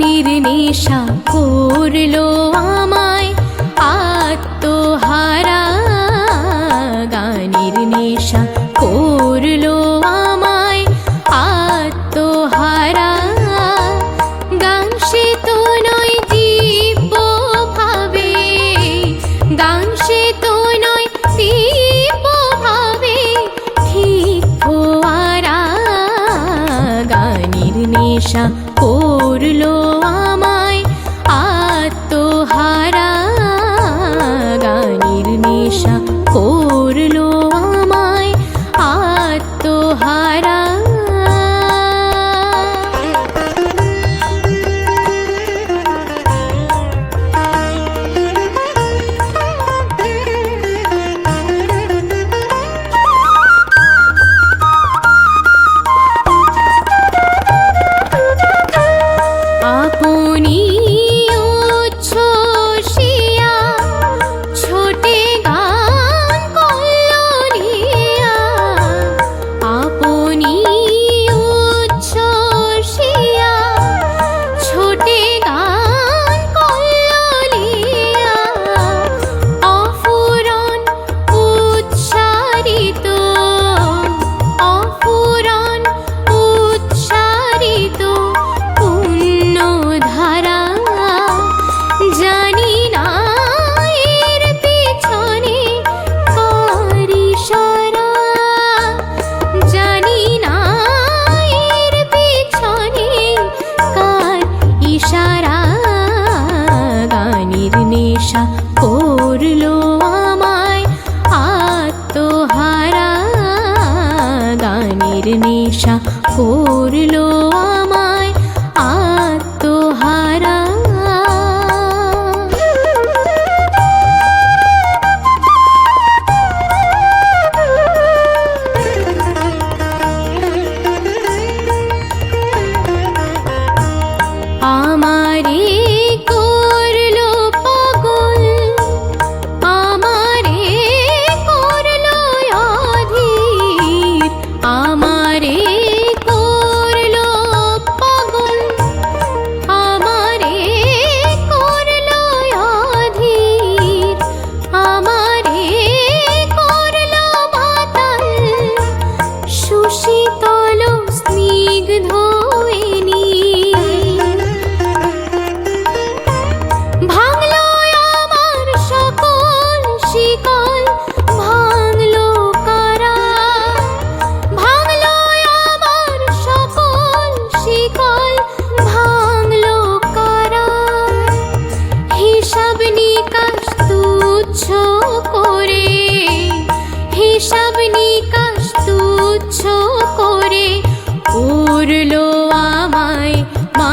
প্রাণের নেশা করল আমায়। আত্মহারা গানের নেশা করল আমায়। আত্মহারা গান সে তো নয় জীব ভাবে গান সে তো নয় দীপ ভাবে ঠিক ফোয়ারা গানের নেশা కోరులో ఆ আশা করল আমায়। আত্মহারা গানের নেশা করল আমায়